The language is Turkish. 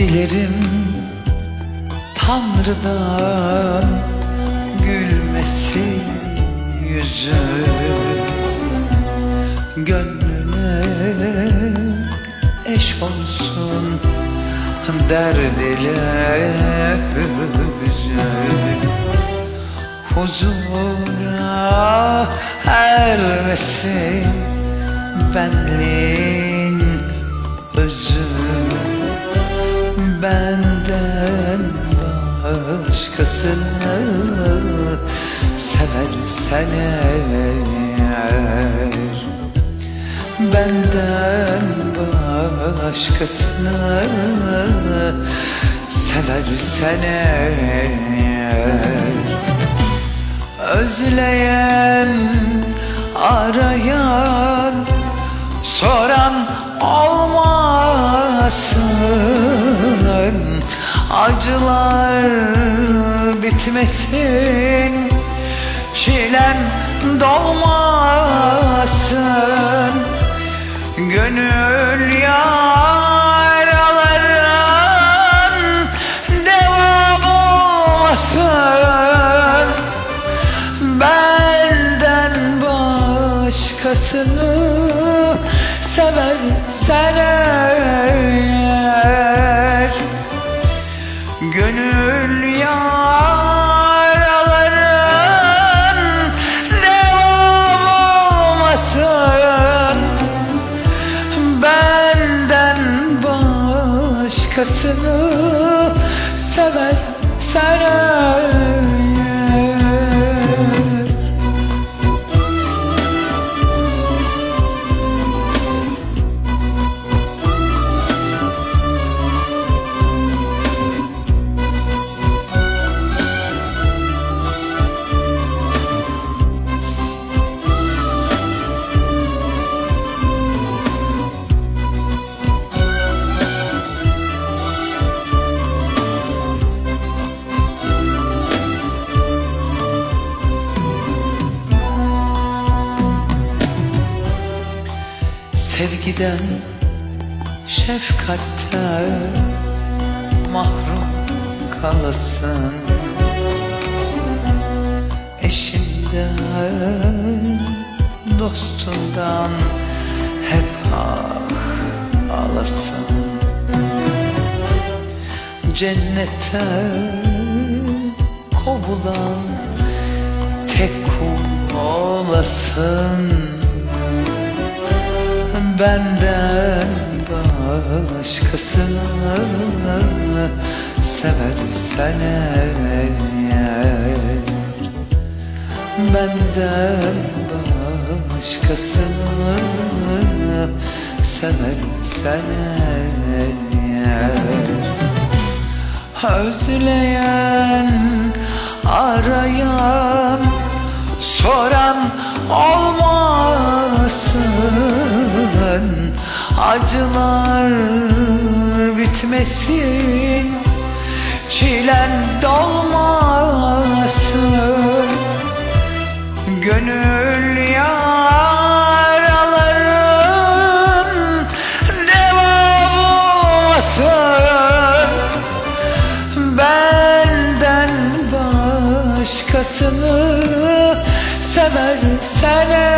Dilerim Tanrı'dan gülmesin yüzüm Gönlüne eş olsun derd ile hüzün. Huzura ermesin benliğin başkasını seversen eğer Benden başkasını seversen eğer Özleyen, arayan, soran olmasın. Acılar bitmesin, çilem dolmasın. Gönül yaraların devam olmasın. Benden başkasını seversen eğer başkasını seversen eğer Sevgiden, şefkatten mahrum kalasın. Eşinden, dostundan hep ah alasın. Cennetten kovulan tek kul olasın Benden başkasını seversen eğer Benden başkasını seversen eğer Özleyen, arayan, soran olmasın Acılar bitmesin Çilen dolmasın. Gönül yaraların devam olmasın. Benden başkasını seversen